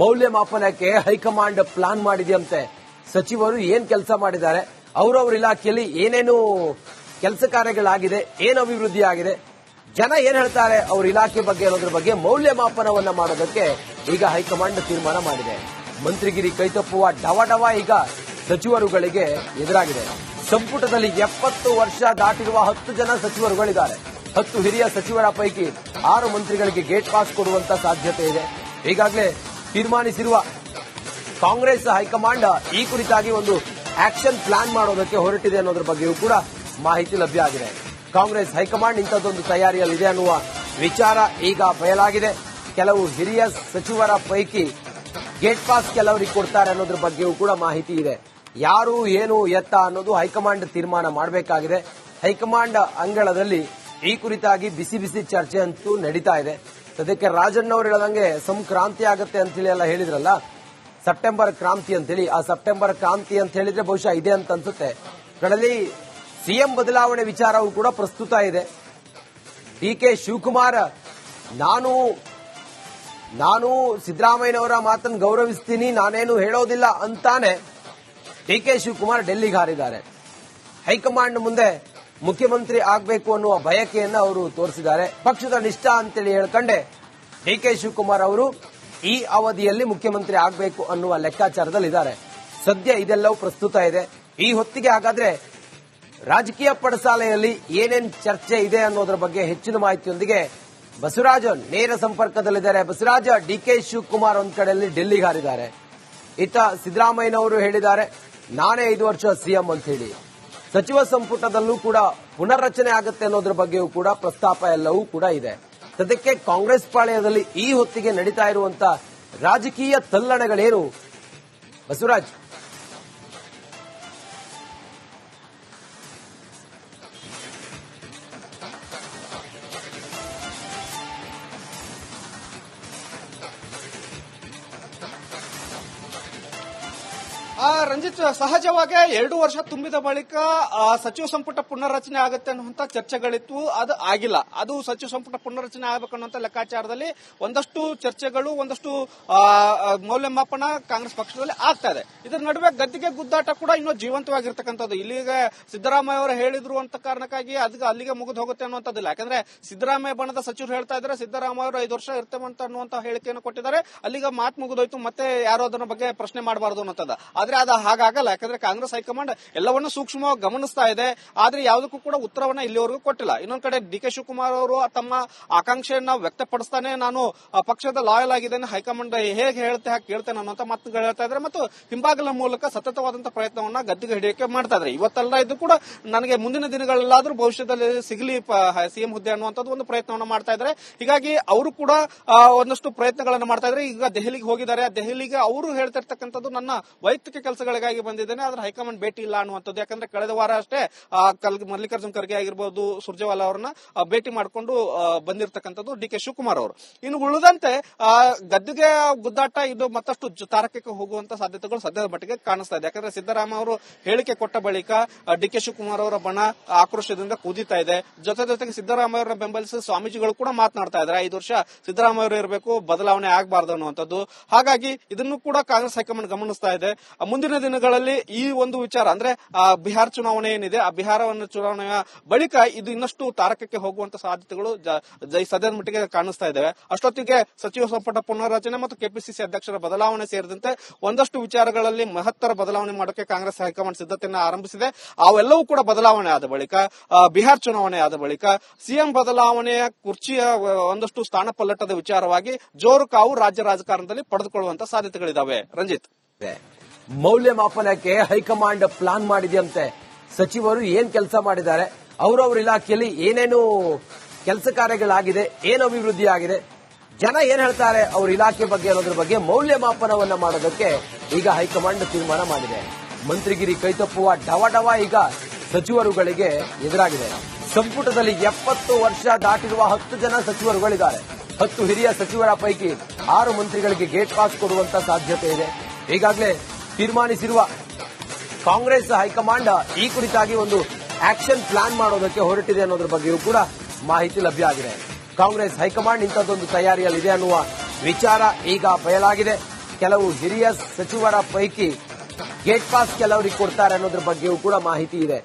ಮೌಲ್ಯಮಾಪನಕ್ಕೆ high command plan ಮಾಡಿದೆಯಂತೆ. ಸಚಿವರು ಏನ್ ಕೆಲಸ ಮಾಡಿದ್ದಾರೆ, ಅವರವ್ರ ಇಲಾಖೆಯಲ್ಲಿ ಏನೇನು ಕೆಲಸ ಕಾರ್ಯಗಳಾಗಿದೆ, ಏನು ಅಭಿವೃದ್ಧಿ ಆಗಿದೆ, ಜನ ಏನ್ ಹೇಳ್ತಾರೆ, ಅವ್ರ ಇಲಾಖೆ ಬಗ್ಗೆ ಅನ್ನೋದ್ರ ಬಗ್ಗೆ ಮೌಲ್ಯಮಾಪನವನ್ನ ಮಾಡೋದಕ್ಕೆ ಈಗ ಹೈಕಮಾಂಡ್ ತೀರ್ಮಾನ ಮಾಡಿದೆ. ಮಂತ್ರಿಗಿರಿ ಕೈತಪ್ಪುವ ಡವ ಡವ ಈಗ ಸಚಿವರುಗಳಿಗೆ ಎದುರಾಗಿದೆ. ಸಂಪುಟದಲ್ಲಿ ಎಪ್ಪತ್ತು ವರ್ಷ ದಾಟಿರುವ ಹತ್ತು ಜನ ಸಚಿವರುಗಳಿದ್ದಾರೆ. ಹತ್ತು ಹಿರಿಯ ಸಚಿವರ ಪೈಕಿ ಆರು ಮಂತ್ರಿಗಳಿಗೆ ಗೇಟ್ ಪಾಸ್ ಕೊಡುವಂತ ಸಾಧ್ಯತೆ ಇದೆ. ಈಗಾಗಲೇ ತೀರ್ಮಾನಿಸಿರುವ ಕಾಂಗ್ರೆಸ್ ಹೈಕಮಾಂಡ್ ಈ ಕುರಿತಾಗಿ ಒಂದು ಆಕ್ಷನ್ ಪ್ಲಾನ್ ಮಾಡೋದಕ್ಕೆ ಹೊರಟಿದೆ ಅನ್ನೋದ್ರ ಬಗ್ಗೆಯೂ ಕೂಡ ಮಾಹಿತಿ ಲಭ್ಯ ಆಗಿದೆ. ಕಾಂಗ್ರೆಸ್ ಹೈಕಮಾಂಡ್ ಇಂಥದ್ದೊಂದು ತಯಾರಿಯಲ್ಲಿದೆ ಅನ್ನುವ ವಿಚಾರ ಈಗ ಬಯಲಾಗಿದೆ. ಕೆಲವು ಹಿರಿಯ ಸಚಿವರ ಪೈಕಿ ಗೇಟ್ ಪಾಸ್ ಕೆಲವರಿಗೆ ಕೊಡ್ತಾರೆ ಅನ್ನೋದ್ರ ಬಗ್ಗೆಯೂ ಕೂಡ ಮಾಹಿತಿ ಇದೆ. ಯಾರು, ಏನು, ಎತ್ತ ಅನ್ನೋದು ಹೈಕಮಾಂಡ್ ತೀರ್ಮಾನ ಮಾಡಬೇಕಾಗಿದೆ. ಹೈಕಮಾಂಡ್ ಅಂಗಳದಲ್ಲಿ ಈ ಕುರಿತಾಗಿ ಬಿಸಿ ಬಿಸಿ ಚರ್ಚೆ ಅಂತೂ ನಡೀತಾ ಇದೆ. ಸದ್ಯಕ್ಕೆ ರಾಜಣ್ಣ ಅವರು ಹೇಳದಂಗೆ ಸಂಕ್ರಾಂತಿ ಆಗುತ್ತೆ ಅಂತೇಳಿ ಎಲ್ಲ ಹೇಳಿದ್ರಲ್ಲ? ಸೆಪ್ಟೆಂಬರ್ ಕ್ರಾಂತಿ ಅಂತೇಳಿ. ಆ ಸೆಪ್ಟೆಂಬರ್ ಕ್ರಾಂತಿ ಅಂತ ಹೇಳಿದ್ರೆ ಬಹುಶಃ ಇದೆ ಅಂತ ಅನ್ಸುತ್ತೆ. ಕಡಲಿ ಸಿಎಂ ಬದಲಾವಣೆ ವಿಚಾರವೂ ಕೂಡ ಪ್ರಸ್ತುತ ಇದೆ. ಡಿ ಕೆ ಶಿವಕುಮಾರ್, ನಾನು ನಾನು ಸಿದ್ದರಾಮಯ್ಯನವರ ಮಾತನ್ನು ಗೌರವಿಸ್ತೀನಿ, ನಾನೇನು ಹೇಳೋದಿಲ್ಲ ಅಂತಾನೆ ಡಿ ಕೆ ಶಿವಕುಮಾರ್ ಡೆಲ್ಲಿಗೆ ಹಾರಿದ್ದಾರೆ. ಹೈಕಮಾಂಡ್ ಮುಂದೆ ಮುಖ್ಯಮಂತ್ರಿ ಆಗಬೇಕು ಅನ್ನುವ ಬಯಕೆಯನ್ನು ಅವರು ತೋರಿಸಿದ್ದಾರೆ. ಪಕ್ಷದ ನಿಷ್ಠ ಅಂತೇಳಿ ಹೇಳ್ಕೊಂಡೆ ಡಿ ಕೆ ಶಿವಕುಮಾರ್ ಅವರು ಈ ಅವಧಿಯಲ್ಲಿ ಮುಖ್ಯಮಂತ್ರಿ ಆಗಬೇಕು ಅನ್ನುವ ಲೆಕ್ಕಾಚಾರದಲ್ಲಿದ್ದಾರೆ. ಸದ್ಯ ಇದೆಲ್ಲವೂ ಪ್ರಸ್ತುತ ಇದೆ. ಈ ಹೊತ್ತಿಗೆ ಹಾಗಾದ್ರೆ ರಾಜಕೀಯ ಪಡಸಾಲೆಯಲ್ಲಿ ಏನೇನ್ ಚರ್ಚೆ ಇದೆ ಅನ್ನೋದ್ರ ಬಗ್ಗೆ ಹೆಚ್ಚಿನ ಮಾಹಿತಿಯೊಂದಿಗೆ ಬಸವರಾಜ ನೇರ ಸಂಪರ್ಕದಲ್ಲಿದ್ದಾರೆ. ಬಸವರಾಜ ಡಿ ಕೆ ಶಿವಕುಮಾರ್ ಒಂದ್ ಕಡೆಯಲ್ಲಿ ಡೆಲ್ಲಿಗೆ ಹಾರಿದ್ದಾರೆ. ಇತ್ತ ಸಿದ್ದರಾಮಯ್ಯನವರು ಹೇಳಿದ್ದಾರೆ, ನಾನೇ ಐದು ವರ್ಷ ಸಿಎಂ ಅಂತ ಹೇಳಿ. ಸಚಿವ ಸಂಪುಟದಲ್ಲೂ ಕೂಡ ಪುನರ್ರಚನೆ ಆಗುತ್ತೆ ಅನ್ನೋದ್ರ ಬಗ್ಗೆಯೂ ಕೂಡ ಪ್ರಸ್ತಾಪ ಎಲ್ಲವೂ ಕೂಡ ಇದೆ. ಸದ್ಯಕ್ಕೆ ಕಾಂಗ್ರೆಸ್ ಪಾಳ್ಯದಲ್ಲಿ ಈ ಹೊತ್ತಿಗೆ ನಡೀತಾ ಇರುವಂತಹ ರಾಜಕೀಯ ತಲ್ಲಣಗಳೇನು? ಬಸವರಾಜ್ ರಂಜಿತ್ ಸಹಜವಾಗಿ ಎರಡು ವರ್ಷ ತುಂಬಿದ ಬಳಿಕ ಸಚಿವ ಸಂಪುಟ ಪುನರ್ರಚನೆ ಆಗುತ್ತೆ ಅನ್ನುವಂತ ಚರ್ಚೆಗಳಿತ್ತು. ಅದು ಆಗಿಲ್ಲ. ಅದು ಸಚಿವ ಸಂಪುಟ ಪುನರ್ರಚನೆ ಆಗಬೇಕು ಅನ್ನುವಂತ ಲೆಕ್ಕಾಚಾರದಲ್ಲಿ ಒಂದಷ್ಟು ಚರ್ಚೆಗಳು ಒಂದಷ್ಟು ಆ, ಆ, ಮೌಲ್ಯಮಾಪನ ಕಾಂಗ್ರೆಸ್ ಪಕ್ಷದಲ್ಲಿ ಆಗ್ತಾ ಇದೆ. ಇದರ ನಡುವೆ ಗದ್ದಿಗೆ ಗುದ್ದಾಟ ಕೂಡ ಇನ್ನೂ ಜೀವಂತವಾಗಿರ್ತಕ್ಕಂಥದ್ದು. ಇಲ್ಲಿಗೆ ಸಿದ್ದರಾಮಯ್ಯ ಅವರು ಹೇಳಿದ್ರು ಅಂತ ಕಾರಣಕ್ಕಾಗಿ ಅದಕ್ಕೆ ಅಲ್ಲಿಗೆ ಮುಗಿದು ಹೋಗುತ್ತೆ ಅನ್ನುವಂಥದ್ದಿಲ್ಲ. ಯಾಕಂದ್ರೆ ಸಿದ್ದರಾಮಯ್ಯ ಬಣದ ಸಚಿವರು ಹೇಳ್ತಾ ಇದ್ದಾರೆ ಸಿದ್ದರಾಮಯ್ಯ ಅವರು ಐದು ವರ್ಷ ಇರ್ತೇವೆ ಅಂತ ಅನ್ನುವಂತ ಹೇಳಿಕೆಯನ್ನು ಕೊಟ್ಟಿದ್ದಾರೆ. ಅಲ್ಲಿಗೆ ಮಾತು ಮುಗಿದೋಯ್ತು. ಮತ್ತೆ ಯಾರು ಅದರ ಬಗ್ಗೆ ಪ್ರಶ್ನೆ ಮಾಡಬಾರದು ಅನ್ನೋಂಥದ್ದು ಆದ್ರೆ ಅದು ಹಾಗಾಗಲ್ಲ. ಯಾಕಂದ್ರೆ ಕಾಂಗ್ರೆಸ್ ಹೈಕಮಾಂಡ್ ಎಲ್ಲವನ್ನೂ ಸೂಕ್ಷ್ಮವಾಗಿ ಗಮನಿಸ್ತಾ ಇದೆ. ಆದ್ರೆ ಯಾವುದಕ್ಕೂ ಕೂಡ ಉತ್ತರವನ್ನ ಇಲ್ಲಿವರೆಗೂ ಕೊಟ್ಟಿಲ್ಲ. ಇನ್ನೊಂದ್ ಕಡೆ ಡಿ ಕೆ ಶಿವಕುಮಾರ್ ಅವರು ತಮ್ಮ ಆಕಾಂಕ್ಷೆಯನ್ನ ವ್ಯಕ್ತಪಡಿಸ್ತಾನೆ ನಾನು ಪಕ್ಷದ ಲಾಯಲ್ ಆಗಿದ್ದೇನೆ, ಹೈಕಮಾಂಡ್ ಹೇಗೆ ಹೇಳುತ್ತೆ, ಹಾಗೆ ಕೇಳ್ತೇನೆ ಅನ್ನೋಂತ ಮಾತುಗಳು ಹೇಳ್ತಾ ಇದ್ದಾರೆ ಮತ್ತು ಹಿಂಬಾಗಲ ಮೂಲಕ ಸತತವಾದಂತಹ ಪ್ರಯತ್ನವನ್ನ ಗದ್ದಿಗೆ ಹಿಡಿಯಕ್ಕೆ ಮಾಡ್ತಾ ಇದ್ರೆ ಇವತ್ತೆಲ್ಲ ಇದು ಕೂಡ ನನಗೆ ಮುಂದಿನ ದಿನಗಳಲ್ಲಾದ್ರೂ ಭವಿಷ್ಯದಲ್ಲಿ ಸಿಗಲಿ ಸಿಎಂ ಹುದ್ದೆ ಅನ್ನುವಂಥದ್ದು ಒಂದು ಪ್ರಯತ್ನವನ್ನ ಮಾಡ್ತಾ ಇದ್ದಾರೆ. ಹೀಗಾಗಿ ಅವರು ಕೂಡ ಒಂದಷ್ಟು ಪ್ರಯತ್ನಗಳನ್ನ ಮಾಡ್ತಾ ಇದ್ದಾರೆ. ಈಗ ದೆಹಲಿಗೆ ಹೋಗಿದ್ದಾರೆ. ದೆಹಲಿಗೆ ಅವರು ಹೇಳ್ತಿರ್ತಕ್ಕಂಥದ್ದು ನನ್ನ ವೈಯಕ್ತಿಕ ಕೆಲಸಗಳಿಗಾಗಿ ಬಂದಿದ್ದೇನೆ. ಆದ್ರೆ ಹೈಕಮಾಂಡ್ ಭೇಟಿ ಇಲ್ಲ ಅನ್ನುವಂಥದ್ದು. ಯಾಕಂದ್ರೆ ಕಳೆದ ವಾರ ಅಷ್ಟೇ ಮಲ್ಲಿಕಾರ್ಜುನ್ ಖರ್ಗೆ ಆಗಿರ್ಬೋದು ಸುರ್ಜೇವಾಲಾ ಅವರನ್ನ ಭೇಟಿ ಮಾಡಿಕೊಂಡು ಬಂದಿರತಕ್ಕಂಥದ್ದು ಡಿ ಕೆ ಶಿವಕುಮಾರ್ ಅವರು. ಇನ್ನು ಉಳಿದಂತೆ ಗದ್ದುಗೆ ಗುದ್ದಾಟ ಇದು ಮತ್ತಷ್ಟು ತಾರಕಕ್ಕೆ ಹೋಗುವಂತ ಸಾಧ್ಯತೆಗಳು ಸದ್ಯದ ಮಟ್ಟಿಗೆ ಕಾಣಿಸ್ತಾ ಇದೆ. ಯಾಕಂದ್ರೆ ಸಿದ್ದರಾಮ ಅವರು ಹೇಳಿಕೆ ಕೊಟ್ಟ ಬಳಿಕ ಡಿ ಕೆ ಶಿವಕುಮಾರ್ ಅವರ ಬಣ ಆಕ್ರೋಶದಿಂದ ಕುದೀತಾ ಇದೆ. ಜೊತೆ ಜೊತೆಗೆ ಸಿದ್ದರಾಮಯ್ಯ ಅವರನ್ನ ಬೆಂಬಲಿಸಿ ಸ್ವಾಮೀಜಿಗಳು ಕೂಡ ಮಾತನಾಡ್ತಾ ಇದ್ದಾರೆ. ಐದು ವರ್ಷ ಸಿದ್ದರಾಮಯ್ಯ ಇರಬೇಕು, ಬದಲಾವಣೆ ಆಗಬಾರ್ದು ಅನ್ನುವಂಥದ್ದು. ಹಾಗಾಗಿ ಇದನ್ನು ಕೂಡ ಕಾಂಗ್ರೆಸ್ ಹೈಕಮಾಂಡ್ ಗಮನಿಸ್ತಾ ಇದೆ. ಮುಂದಿನ ದಿನಗಳಲ್ಲಿ ಈ ಒಂದು ವಿಚಾರ ಅಂದ್ರೆ ಆ, ಬಿಹಾರ ಚುನಾವಣೆ ಏನಿದೆ ಆ ಬಿಹಾರವನ್ನು ಚುನಾವಣೆಯ ಬಳಿಕ ಇದು ಇನ್ನಷ್ಟು ತಾರಕಕ್ಕೆ ಹೋಗುವಂತ ಸಾಧ್ಯತೆಗಳು ಸದ್ಯದ ಮಟ್ಟಿಗೆ ಕಾಣಿಸ್ತಾ ಇದ್ದಾವೆ ಅಷ್ಟೊತ್ತಿಗೆ ಸಚಿವ ಸಂಪುಟ ಪುನರ್ರಚನೆ ಮತ್ತು ಕೆಪಿಸಿಸಿ ಅಧ್ಯಕ್ಷರ ಬದಲಾವಣೆ ಸೇರಿದಂತೆ ಒಂದಷ್ಟು ವಿಚಾರಗಳಲ್ಲಿ ಮಹತ್ತರ ಬದಲಾವಣೆ ಮಾಡೋಕೆ ಕಾಂಗ್ರೆಸ್ ಹೈಕಮಾಂಡ್ ಸಿದ್ಧತೆಯನ್ನು ಆರಂಭಿಸಿದೆ. ಅವೆಲ್ಲವೂ ಕೂಡ ಬದಲಾವಣೆ ಆದ ಬಳಿಕ ಬಿಹಾರ ಚುನಾವಣೆ ಆದ ಬಳಿಕ ಸಿಎಂ ಬದಲಾವಣೆಯ ಕುರ್ಚಿಯ ಒಂದಷ್ಟು ಸ್ಥಾನ ಪಲ್ಲಟದ ವಿಚಾರವಾಗಿ ಜೋರು ಕಾವು ರಾಜ್ಯ ರಾಜಕಾರಣದಲ್ಲಿ ಪಡೆದುಕೊಳ್ಳುವಂತ ಸಾಧ್ಯತೆಗಳಿದಾವೆ. ರಂಜಿತ್. ಮೌಲ್ಯಮಾಪನಕ್ಕೆ ಹೈಕಮಾಂಡ್ ಪ್ಲಾನ್ ಮಾಡಿದೆಯಂತೆ. ಸಚಿವರು ಏನ್ ಕೆಲಸ ಮಾಡಿದ್ದಾರೆ, ಅವರವ್ರ ಇಲಾಖೆಯಲ್ಲಿ ಏನೇನು ಕೆಲಸ ಕಾರ್ಯಗಳಾಗಿದೆ, ಏನು ಅಭಿವೃದ್ಧಿ ಆಗಿದೆ, ಜನ ಏನ್ ಹೇಳ್ತಾರೆ, ಅವ್ರ ಇಲಾಖೆ ಬಗ್ಗೆ ಅನ್ನೋದ್ರ ಬಗ್ಗೆ ಮೌಲ್ಯಮಾಪನವನ್ನ ಮಾಡೋದಕ್ಕೆ ಈಗ ಹೈಕಮಾಂಡ್ ತೀರ್ಮಾನ ಮಾಡಿದೆ. ಮಂತ್ರಿಗಿರಿ ಕೈತಪ್ಪುವ ಡವ ಡವ ಈಗ ಸಚಿವರುಗಳಿಗೆ ಎದುರಾಗಿದೆ. ಸಂಪುಟದಲ್ಲಿ ಎಪ್ಪತ್ತು ವರ್ಷ ದಾಟಿರುವ ಹತ್ತು ಜನ ಸಚಿವರುಗಳಿದ್ದಾರೆ. ಹತ್ತು ಹಿರಿಯ ಸಚಿವರ ಪೈಕಿ ಆರು ಮಂತ್ರಿಗಳಿಗೆ ಗೇಟ್ ಪಾಸ್ ಕೊಡುವಂತ ಸಾಧ್ಯತೆ ಇದೆ. ಈಗಾಗಲೇ ತೀರ್ಮಾನಿಸಿರುವ ಕಾಂಗ್ರೆಸ್ ಹೈಕಮಾಂಡ್ ಈ ಕುರಿತಾಗಿ ಒಂದು ಆಕ್ಷನ್ ಪ್ಲಾನ್ ಮಾಡೋದಕ್ಕೆ ಹೊರಟಿದೆ ಅನ್ನೋದ್ರ ಬಗ್ಗೆಯೂ ಕೂಡ ಮಾಹಿತಿ ಲಭ್ಯ ಆಗಿದೆ. ಕಾಂಗ್ರೆಸ್ ಹೈಕಮಾಂಡ್ ಇಂಥದ್ದೊಂದು ತಯಾರಿಯಲ್ಲಿದೆ ಅನ್ನುವ ವಿಚಾರ ಈಗ ಬಯಲಾಗಿದೆ. ಕೆಲವು ಹಿರಿಯ ಸಚಿವರ ಪೈಕಿ ಗೇಟ್ ಪಾಸ್ ಕೆಲವರಿಗೆ ಕೊಡ್ತಾರೆ ಅನ್ನೋದ್ರ ಬಗ್ಗೆಯೂ ಕೂಡ ಮಾಹಿತಿ ಇದೆ.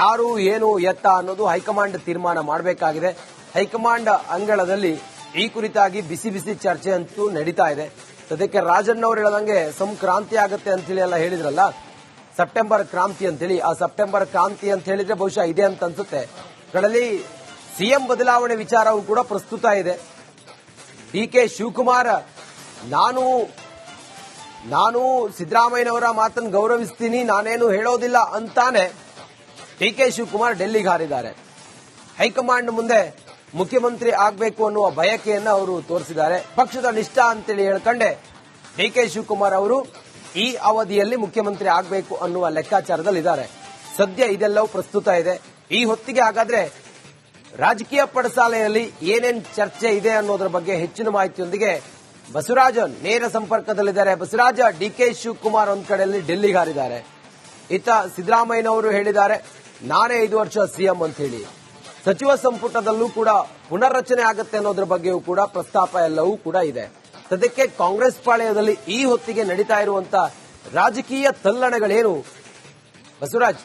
ಯಾರು ಏನು ಎತ್ತ ಅನ್ನೋದು ಹೈಕಮಾಂಡ್ ತೀರ್ಮಾನ ಮಾಡಬೇಕಾಗಿದೆ. ಹೈಕಮಾಂಡ್ ಅಂಗಳದಲ್ಲಿ ಈ ಕುರಿತಾಗಿ ಬಿಸಿ ಬಿಸಿ ಚರ್ಚೆ ಅಂತೂ ನಡೀತಾ ಇದೆ. ಸದ್ಯಕ್ಕೆ ರಾಜಣ್ಣ ಅವ್ರು ಹೇಳದಂಗೆ ಸಂಕ್ರಾಂತಿ ಆಗುತ್ತೆ ಅಂತೇಳಿ ಎಲ್ಲ ಹೇಳಿದ್ರಲ್ಲ? ಸೆಪ್ಟೆಂಬರ್ ಕ್ರಾಂತಿ ಅಂತೇಳಿ. ಆ ಸೆಪ್ಟೆಂಬರ್ ಕ್ರಾಂತಿ ಅಂತ ಹೇಳಿದ್ರೆ ಬಹುಶಃ ಇದೆ ಅಂತ ಅನ್ಸುತ್ತೆ. ಕಡಲಿ ಸಿಎಂ ಬದಲಾವಣೆ ವಿಚಾರವೂ ಕೂಡ ಪ್ರಸ್ತುತ ಇದೆ. ಡಿ ಕೆ ಶಿವಕುಮಾರ್, ನಾನು ನಾನು ಸಿದ್ದರಾಮಯ್ಯನವರ ಮಾತನ್ನು ಗೌರವಿಸ್ತೀನಿ, ನಾನೇನು ಹೇಳೋದಿಲ್ಲ ಅಂತಾನೆ ಡಿ ಕೆ ಶಿವಕುಮಾರ್ ಡೆಲ್ಲಿಗೆ ಹಾರಿದ್ದಾರೆ. ಹೈಕಮಾಂಡ್ ಮುಂದೆ ಮುಖ್ಯಮಂತ್ರಿ ಆಗಬೇಕು ಅನ್ನುವ ಬಯಕೆಯನ್ನ ಅವರು ತೋರಿಸಿದ್ದಾರೆ. ಪಕ್ಷದ ನಿಷ್ಠ ಅಂತೇಳಿ ಹೇಳ್ಕೊಂಡೆ ಡಿ ಕೆ ಶಿವಕುಮಾರ್ ಅವರು ಈ ಅವಧಿಯಲ್ಲಿ ಮುಖ್ಯಮಂತ್ರಿ ಆಗಬೇಕು ಅನ್ನುವ ಲೆಕ್ಕಾಚಾರದಲ್ಲಿದ್ದಾರೆ. ಸದ್ಯ ಇದೆಲ್ಲವೂ ಪ್ರಸ್ತುತ ಇದೆ. ಈ ಹೊತ್ತಿಗೆ ಹಾಗಾದ್ರೆ ರಾಜಕೀಯ ಪಡಸಾಲೆಯಲ್ಲಿ ಏನೇನ್ ಚರ್ಚೆ ಇದೆ ಅನ್ನೋದ್ರ ಬಗ್ಗೆ ಹೆಚ್ಚಿನ ಮಾಹಿತಿಯೊಂದಿಗೆ ಬಸವರಾಜ ನೇರ ಸಂಪರ್ಕದಲ್ಲಿದ್ದಾರೆ. ಬಸವರಾಜ ಡಿ ಕೆ ಶಿವಕುಮಾರ್ ಒಂದ್ ಕಡೆಯಲ್ಲಿ ಡೆಲ್ಲಿಗೆ ಹಾರಿದ್ದಾರೆ. ಇತ್ತ ಸಿದ್ದರಾಮಯ್ಯನವರು ಹೇಳಿದ್ದಾರೆ, ನಾನೇ ಐದು ವರ್ಷ ಸಿಎಂ ಅಂತ ಹೇಳಿ. ಸಚಿವ ಸಂಪುಟದಲ್ಲೂ ಕೂಡ ಪುನರ್ರಚನೆ ಆಗುತ್ತೆ ಅನ್ನೋದ್ರ ಬಗ್ಗೆಯೂ ಕೂಡ ಪ್ರಸ್ತಾಪ ಎಲ್ಲವೂ ಕೂಡ ಇದೆ. ಸದ್ಯಕ್ಕೆ ಕಾಂಗ್ರೆಸ್ ಪಾಳೆಯದಲ್ಲಿ ಈ ಹೊತ್ತಿಗೆ ನಡೀತಾ ಇರುವಂತಹ ರಾಜಕೀಯ ತಲ್ಲಣಗಳೇನು? ಬಸವರಾಜ್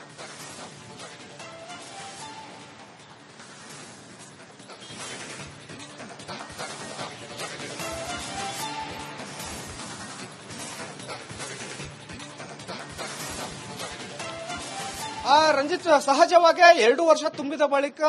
ರಂಜಿತ್ ಸಹಜವಾಗಿ ಎರಡು ವರ್ಷ ತುಂಬಿದ ಬಳಿಕ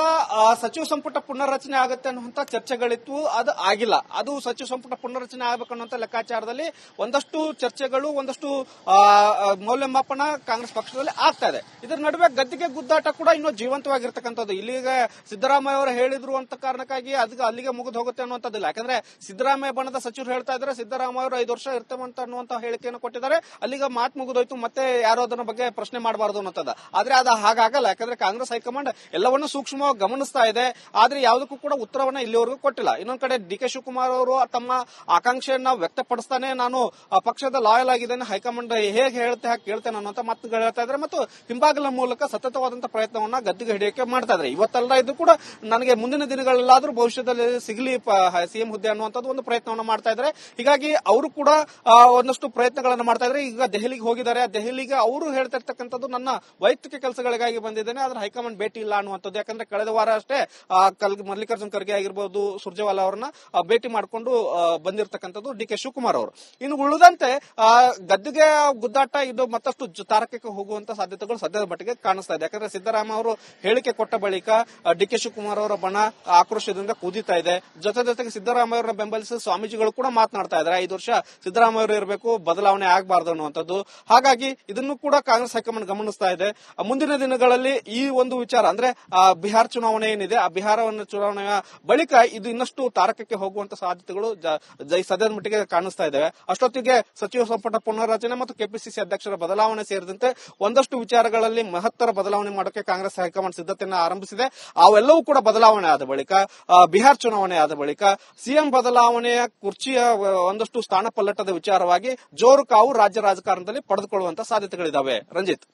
ಸಚಿವ ಸಂಪುಟ ಪುನರ್ರಚನೆ ಆಗುತ್ತೆ ಅನ್ನುವಂತ ಚರ್ಚೆಗಳಿತ್ತು. ಅದು ಆಗಿಲ್ಲ. ಅದು ಸಚಿವ ಸಂಪುಟ ಪುನರ್ರಚನೆ ಆಗಬೇಕನ್ನುವಂತ ಲೆಕ್ಕಾಚಾರದಲ್ಲಿ ಒಂದಷ್ಟು ಚರ್ಚೆಗಳು ಒಂದಷ್ಟು ಆ, ಆ, ಮೌಲ್ಯಮಾಪನ ಕಾಂಗ್ರೆಸ್ ಪಕ್ಷದಲ್ಲಿ ಆಗ್ತಾ ಇದೆ. ಇದರ ನಡುವೆ ಗದ್ದಿಗೆ ಗುದ್ದಾಟ ಕೂಡ ಇನ್ನೂ ಜೀವಂತವಾಗಿರ್ತಕ್ಕಂಥದ್ದು. ಇಲ್ಲಿಗೆ ಸಿದ್ದರಾಮಯ್ಯ ಅವರು ಹೇಳಿದ್ರು ಅಂತ ಕಾರಣಕ್ಕಾಗಿ ಅದಕ್ಕೆ ಅಲ್ಲಿಗೆ ಮುಗಿದು ಹೋಗುತ್ತೆ ಅನ್ನುವಂಥದ್ದಿಲ್ಲ. ಯಾಕಂದ್ರೆ ಸಿದ್ದರಾಮಯ್ಯ ಬಣದ ಸಚಿವರು ಹೇಳ್ತಾ ಇದ್ದಾರೆ ಸಿದ್ದರಾಮಯ್ಯ ಅವರು ಐದು ವರ್ಷ ಇರ್ತೇವಂತ ಅನ್ನುವಂತ ಹೇಳಿಕೆಯನ್ನು ಕೊಟ್ಟಿದ್ದಾರೆ. ಅಲ್ಲಿಗೆ ಮಾತು ಮುಗಿದೋಯ್ತು. ಮತ್ತೆ ಯಾರು ಅದನ್ನ ಬಗ್ಗೆ ಪ್ರಶ್ನೆ ಮಾಡಬಾರದು ಅನ್ನೋಂಥದ್ದು ಆದ್ರೆ ಅದು ಹಾಗಾಗಲ್ಲ, ಯಾಕಂದ್ರೆ ಕಾಂಗ್ರೆಸ್ ಹೈಕಮಾಂಡ್ ಎಲ್ಲವನ್ನೂ ಸೂಕ್ಷ್ಮವಾಗಿ ಗಮನಿಸ್ತಾ ಇದೆ. ಆದ್ರೆ ಯಾವುದಕ್ಕೂ ಕೂಡ ಉತ್ತರವನ್ನ ಇಲ್ಲಿವರೆಗೂ ಕೊಟ್ಟಿಲ್ಲ. ಇನ್ನೊಂದ್ ಕಡೆ ಡಿ ಕೆ ಶಿವಕುಮಾರ್ ಅವರು ತಮ್ಮ ಆಕಾಂಕ್ಷೆಯನ್ನ ವ್ಯಕ್ತಪಡಿಸ್ತಾನೆ ನಾನು ಪಕ್ಷದ ಲಾಯಲ್ ಆಗಿದ್ದೇನೆ ಹೈಕಮಾಂಡ್ ಹೇಗೆ ಹೇಳುತ್ತೆ ಹಾಕಿ ಕೇಳ್ತೇನೆ ಅನ್ನೋಂಥ ಮಾತುಗಳು ಹೇಳ್ತಾ ಇದ್ದಾರೆ ಮತ್ತು ಹಿಂಬಾಗಿಲ ಮೂಲಕ ಸತತವಾದಂತಹ ಪ್ರಯತ್ನವನ್ನ ಗದ್ದಿಗೆ ಹಿಡಿಯಕ್ಕೆ ಮಾಡ್ತಾ ಇದ್ದಾರೆ. ಇವತ್ತಲ್ಲ ಇದು ಕೂಡ ನನಗೆ ಮುಂದಿನ ದಿನಗಳಲ್ಲಾದ್ರೂ ಭವಿಷ್ಯದಲ್ಲಿ ಸಿಗಲಿ ಸಿಎಂ ಹುದ್ದೆ ಅನ್ನುವಂಥದ್ದು ಒಂದು ಪ್ರಯತ್ನವನ್ನ ಮಾಡ್ತಾ ಇದ್ದಾರೆ. ಹೀಗಾಗಿ ಅವರು ಕೂಡ ಒಂದಷ್ಟು ಪ್ರಯತ್ನಗಳನ್ನ ಮಾಡ್ತಾ ಇದ್ದಾರೆ. ಈಗ ದೆಹಲಿಗೆ ಹೋಗಿದ್ದಾರೆ. ದೆಹಲಿಗೆ ಅವರು ಹೇಳ್ತಾ ಇರ್ತಕ್ಕಂಥದ್ದು ನನ್ನ ವೈಯಕ್ತಿಕ ಕೆಲಸಗಳಿಗಾಗಿ ಬಂದಿದ್ದೇನೆ, ಆದ್ರೆ ಹೈಕಮಾಂಡ್ ಭೇಟಿ ಇಲ್ಲ ಅನ್ನುವಂಥದ್ದು. ಯಾಕಂದ್ರೆ ಕಳೆದ ವಾರ ಅಷ್ಟೇ ಕಲ್, ಮಲ್ಲಿಕಾರ್ಜುನ್ ಖರ್ಗೆ ಆಗಿರ್ಬೋದು, ಸುರ್ಜೇವಾಲಾ ಅವರನ್ನ ಭೇಟಿ ಮಾಡಿಕೊಂಡು ಬಂದಿರತಕ್ಕಂಥದ್ದು ಡಿ ಕೆ ಶಿವಕುಮಾರ್ ಅವರು. ಇನ್ನು ಉಳಿದಂತೆ ಗದ್ದಿಗೆ ಗುದ್ದಾಟ, ಇದು ಮತ್ತಷ್ಟು ತಾರಕಕ್ಕೆ ಹೋಗುವಂತ ಸಾಧ್ಯತೆಗಳು ಸದ್ಯದ ಮಟ್ಟಿಗೆ ಕಾಣಿಸ್ತಾ ಇದೆ. ಯಾಕಂದ್ರೆ ಸಿದ್ದರಾಮಯ್ಯ ಅವರು ಹೇಳಿಕೆ ಕೊಟ್ಟ ಬಳಿಕ ಡಿ ಕೆ ಶಿವಕುಮಾರ್ ಅವರ ಬಣ ಆಕ್ರೋಶದಿಂದ ಕುದೀತಾ ಇದೆ. ಜೊತೆ ಜೊತೆಗೆ ಸಿದ್ದರಾಮಯ್ಯ ಅವರ ಬೆಂಬಲಿಸಿ ಸ್ವಾಮೀಜಿಗಳು ಕೂಡ ಮಾತನಾಡ್ತಾ ಇದ್ದಾರೆ. ಐದು ವರ್ಷ ಸಿದ್ದರಾಮಯ್ಯ ಅವರು ಇರಬೇಕು, ಬದಲಾವಣೆ ಆಗಬಾರದು ಅನ್ನುವಂಥದ್ದು. ಹಾಗಾಗಿ ಇದನ್ನು ಕೂಡ ಕಾಂಗ್ರೆಸ್ ಹೈಕಮಾಂಡ್ ಗಮನಿಸ್ತಾ ಇದೆ. ಮುಂದಿನ ದಿನಗಳಲ್ಲಿ ಈ ಒಂದು ವಿಚಾರ, ಅಂದ್ರೆ ಬಿಹಾರ್ ಚುನಾವಣೆ ಏನಿದೆ, ಆ ಬಿಹಾರವನ್ನು ಚುನಾವಣೆಯ ಬಳಿಕ ಇದು ಇನ್ನಷ್ಟು ತಾರಕಕ್ಕೆ ಹೋಗುವಂತ ಸಾಧ್ಯತೆಗಳು ಸದ್ಯದ ಮಟ್ಟಿಗೆ ಕಾಣಿಸ್ತಾ ಇದ್ದಾವೆ. ಅಷ್ಟೊತ್ತಿಗೆ ಸಚಿವ ಸಂಪುಟ ಪುನರ್ರಚನೆ ಮತ್ತು ಕೆಪಿಸಿಸಿ ಅಧ್ಯಕ್ಷರ ಬದಲಾವಣೆ ಸೇರಿದಂತೆ ಒಂದಷ್ಟು ವಿಚಾರಗಳಲ್ಲಿ ಮಹತ್ತರ ಬದಲಾವಣೆ ಮಾಡೋಕೆ ಕಾಂಗ್ರೆಸ್ ಹೈಕಮಾಂಡ್ ಸಿದ್ಧತೆಯನ್ನು ಆರಂಭಿಸಿದೆ. ಅವೆಲ್ಲವೂ ಕೂಡ ಬದಲಾವಣೆ ಆದ ಬಳಿಕ ಬಿಹಾರ ಚುನಾವಣೆ ಆದ ಬಳಿಕ ಸಿಎಂ ಬದಲಾವಣೆಯ ಕುರ್ಚಿಯ ಒಂದಷ್ಟು ಸ್ಥಾನ ಪಲ್ಲಟದ ವಿಚಾರವಾಗಿ ಜೋರು ಕಾವು ರಾಜ್ಯ ರಾಜಕಾರಣದಲ್ಲಿ ಪಡೆದುಕೊಳ್ಳುವಂತ ಸಾಧ್ಯತೆಗಳಿದಾವೆ. ರಂಜಿತ್.